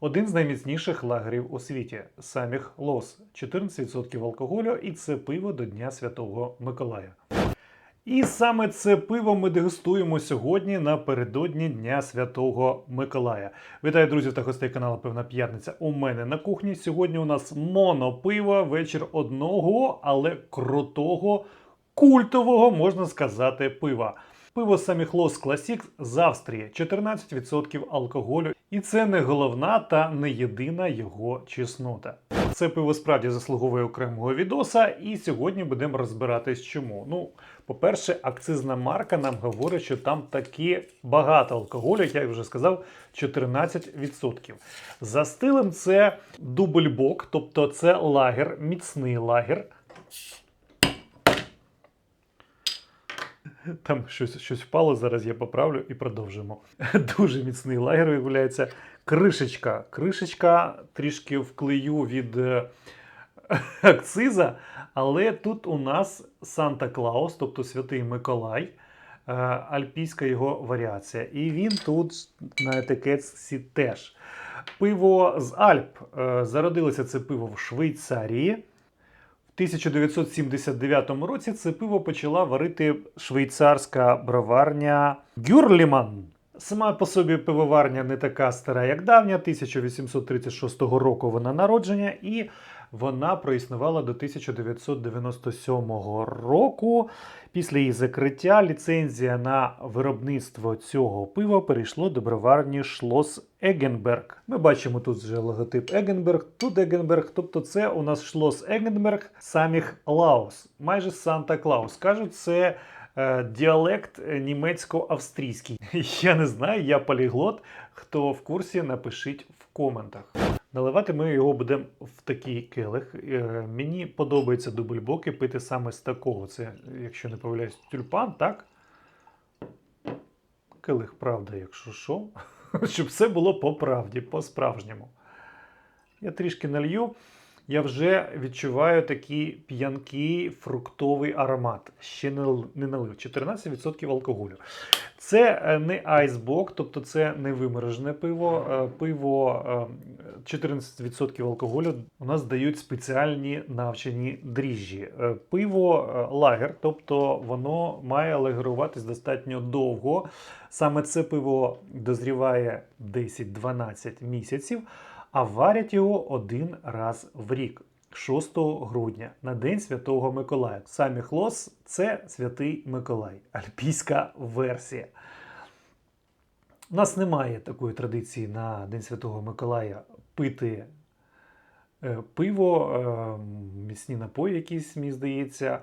Один з найміцніших лагерів у світі саміх Лос. 14% алкоголю, і це пиво до Дня Святого Миколая. І саме це пиво ми дегустуємо сьогодні напередодні Дня Святого Миколая. Вітаю друзів та гостей каналу Певна П'ятниця. У мене на кухні. Сьогодні у нас монопиво, вечір одного, але крутого, культового, можна сказати, пива. Пиво самих Лос Classic з Австрії 14% алкоголю. І це не головна та не єдина його чеснота. Це пиво справді заслуговує окремого відоса, і сьогодні будемо розбиратись чому. Ну, по-перше, акцизна марка нам говорить, що там таки багато алкоголю, як я вже сказав, 14%. За стилем це дубльбок, тобто це лагер, міцний лагер. Там щось, щось впало, зараз я поправлю і продовжимо. Дуже міцний лагер виявляється. Кришечка. Кришечка трішки вклею від е, акциза, але тут у нас Санта Клаус, тобто Святий Миколай, е, альпійська його варіація. І він тут на етикетці теж. Пиво з Альп. Е, Зародилося це пиво в Швейцарії. В 1979 році це пиво почала варити швейцарська броварня Гюрліман. Сама по собі пивоварня не така стара, як давня, 1836 року вона народження, і вона проіснувала до 1997 року. Після її закриття ліцензія на виробництво цього пива перейшло до броварні Шлос Егенберг. Ми бачимо тут вже логотип Егенберг, тут Егенберг, тобто це у нас Шлос Егенберг, самих Лаус, майже Санта Клаус. Кажуть, це е, діалект німецько-австрійський. Я не знаю, я поліглот. Хто в курсі, напишіть в коментах. Наливати ми його будемо в такий келих. Е, Мені подобається дубльбоки пити саме з такого. Це, якщо не помиляюсь, тюльпан, так? Келих, правда, якщо що. Щоб все було по правді, по-справжньому. Я трішки налью. Я вже відчуваю такий п'янкий фруктовий аромат. Ще не, налив. 14% алкоголю. Це е, не айсбок, тобто це не виморожене пиво. Е, Пиво е, 14% алкоголю у нас дають спеціальні навчені дріжджі. Е, Пиво е, лагер, тобто воно має лагеруватись достатньо довго. Саме це пиво дозріває 10-12 місяців, а варять його один раз в рік. 6 грудня на День Святого Миколая. Самі Хлос це Святий Миколай, альпійська версія. У нас немає такої традиції на День Святого Миколая пити е, пиво, е, міцні напої якісь, мені здається.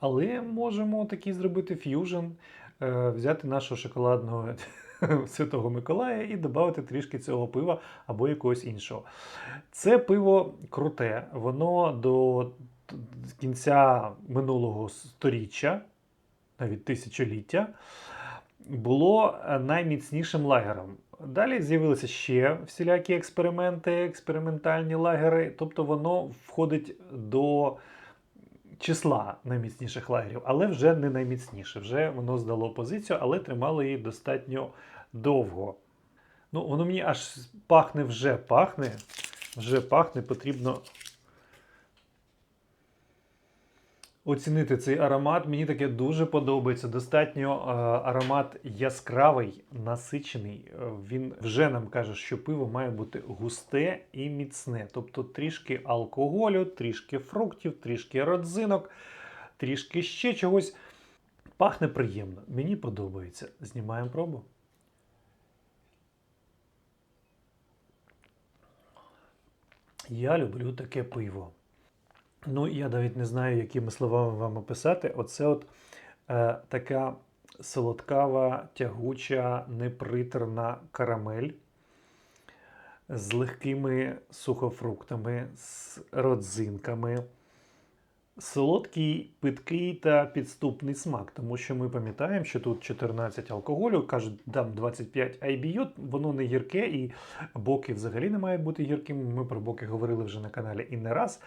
Але можемо такий зробити ф'южн, е, взяти нашого шоколадного Святого Миколая і додати трішки цього пива або якогось іншого. Це пиво круте, воно до кінця минулого сторіччя, навіть тисячоліття, було найміцнішим лагером. Далі з'явилися ще всілякі експерименти, експериментальні лагери, тобто воно входить до числа найміцніших лагерів, але вже не найміцніше. Вже воно здало позицію, але тримало її достатньо довго. Ну, воно мені аж пахне вже пахне. Вже пахне, потрібно оцінити цей аромат. Мені таке дуже подобається. Достатньо е, аромат яскравий, насичений. Е, Він вже нам каже, що пиво має бути густе і міцне. Тобто трішки алкоголю, трішки фруктів, трішки родзинок, трішки ще чогось. Пахне приємно. Мені подобається. Знімаємо пробу. Я люблю таке пиво. Ну, я навіть не знаю, якими словами вам описати. Оце от е, така солодкава, тягуча, непритерна карамель з легкими сухофруктами, з родзинками. Солодкий, питкий та підступний смак, тому що ми пам'ятаємо, що тут 14 алкоголю, кажуть, там 25 IBU, воно не гірке, і боки взагалі не мають бути гіркими. Ми про боки говорили вже на каналі і не раз.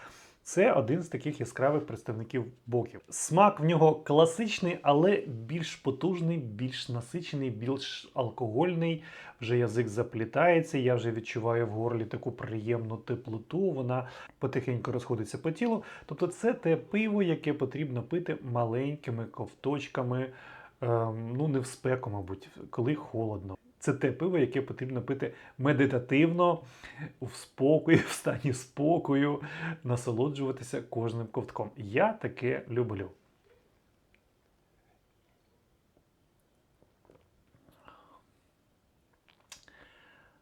Це один з таких яскравих представників боків. Смак в нього класичний, але більш потужний, більш насичений, більш алкогольний. Вже язик заплітається. Я вже відчуваю в горлі таку приємну теплоту. Вона потихеньку розходиться по тілу. Тобто, це те пиво, яке потрібно пити маленькими ковточками. Ем, ну, не в спеку, мабуть, коли холодно. Це те пиво, яке потрібно пити медитативно, в спокої, в стані спокою, насолоджуватися кожним ковтком. Я таке люблю.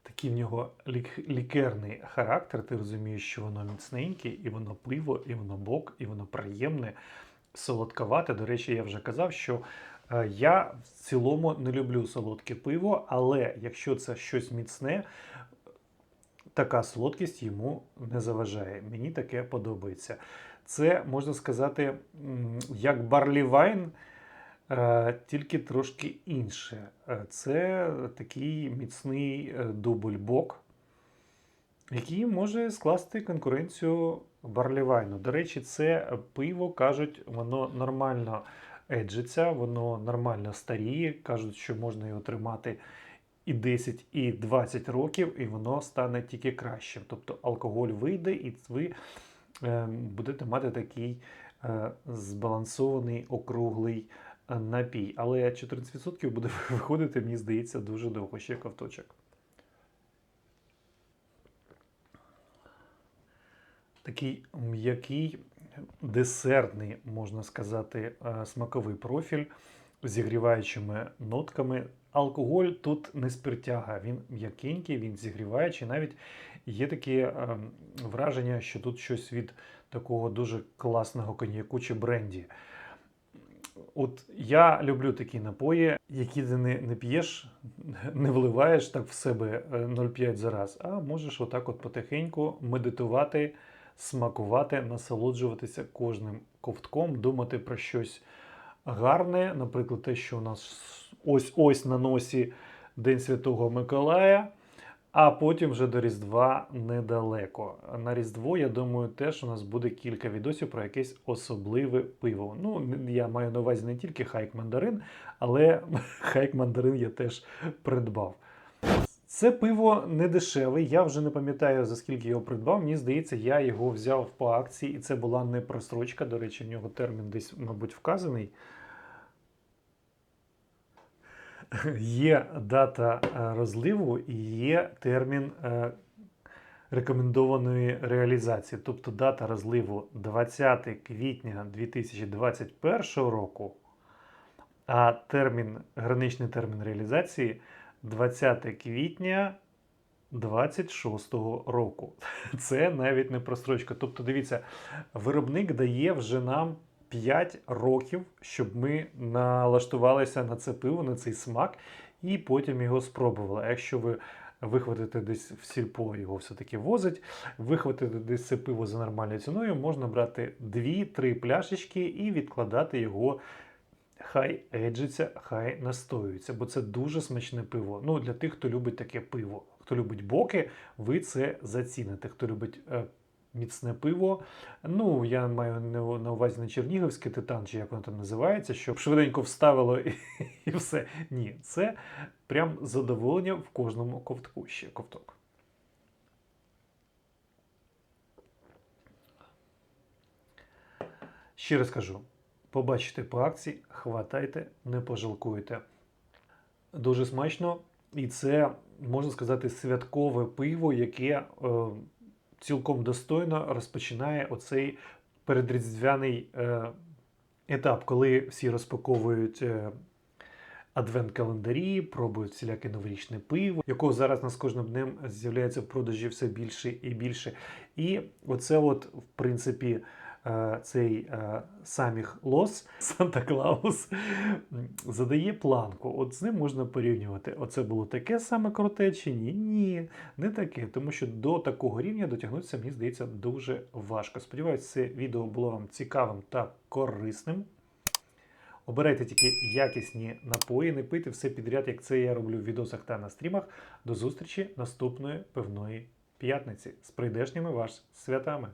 Такий в нього лік- лікерний характер. Ти розумієш, що воно міцненьке, і воно пиво, і воно бок, і воно приємне, солодковате. До речі, я вже казав, що я в цілому не люблю солодке пиво, але якщо це щось міцне, така солодкість йому не заважає. Мені таке подобається. Це можна сказати, як барлі вайн, е, тільки трошки інше. Е, Це такий міцний е, дубль-бок, який може скласти конкуренцію барлівайну. До речі, це пиво, кажуть, воно нормально еджиться, воно нормально старіє. Кажуть, що можна його тримати і 10, і 20 років, і воно стане тільки кращим. Тобто алкоголь вийде, і ви е, будете мати такий е, збалансований округлий е, напій. Але 14% буде виходити, мені здається, дуже довго ще ковточок. Такий м'який, десертний, можна сказати, е, смаковий профіль зігріваючими нотками. Алкоголь тут не спиртяга, він м'якенький, він зігріваючий. Навіть є таке враження, що тут щось від такого дуже класного коньяку чи бренді. От я люблю такі напої, які ти не, не п'єш, не вливаєш так в себе е, 0,5 за раз, а можеш отак от потихеньку медитувати, смакувати, насолоджуватися кожним ковтком, думати про щось гарне, наприклад, те, що у нас ось-ось на носі День Святого Миколая, а потім вже до Різдва недалеко. На Різдво, я думаю, теж у нас буде кілька відосів про якесь особливе пиво. Ну, я маю на увазі не тільки хайк мандарин, але хайк мандарин я теж придбав. Це пиво не дешеве. Я вже не пам'ятаю за скільки його придбав. Мені здається, я його взяв по акції, і це була не просрочка. До речі, в нього термін десь, мабуть, вказаний. Є дата е, розливу і є термін е, рекомендованої реалізації. Тобто дата розливу 20 квітня 2021 року, а термін, граничний термін реалізації 20 квітня 26 року. Це навіть не прострочка. Тобто, дивіться, виробник дає вже нам 5 років, щоб ми налаштувалися на це пиво, на цей смак, і потім його спробували. Якщо ви вихватите десь в сільпо, його все-таки возить, вихватити десь це пиво за нормальною ціною, можна брати 2-3 пляшечки і відкладати його. Хай еджиться, хай настоюється, бо це дуже смачне пиво. Ну, для тих, хто любить таке пиво. Хто любить боки, ви це заціните. Хто любить е, міцне пиво. Ну, я маю на увазі не чернігівський титан, чи як воно там називається, щоб швиденько вставило і, і все. Ні, це прям задоволення в кожному ковтку ще ковток. Ще раз кажу: побачите по акції, хватайте, не пожалкуєте. Дуже смачно, і це, можна сказати, святкове пиво, яке е, цілком достойно розпочинає оцей передріздвяний е, етап, коли всі розпаковують е, адвент-календарі, пробують всіляке новорічне пиво, якого зараз нас кожним днем з'являється в продажі все більше і більше. І оце, от, в принципі, цей е, саміх Лос Санта Клаус задає планку. От з ним можна порівнювати. Оце було таке саме круте чи ні? Ні, не таке. Тому що до такого рівня дотягнутися, мені здається, дуже важко. Сподіваюся, це відео було вам цікавим та корисним. Обирайте тільки якісні напої, не пийте все підряд, як це я роблю в відосах та на стрімах. До зустрічі наступної певної п'ятниці з прийдешніми вас святами.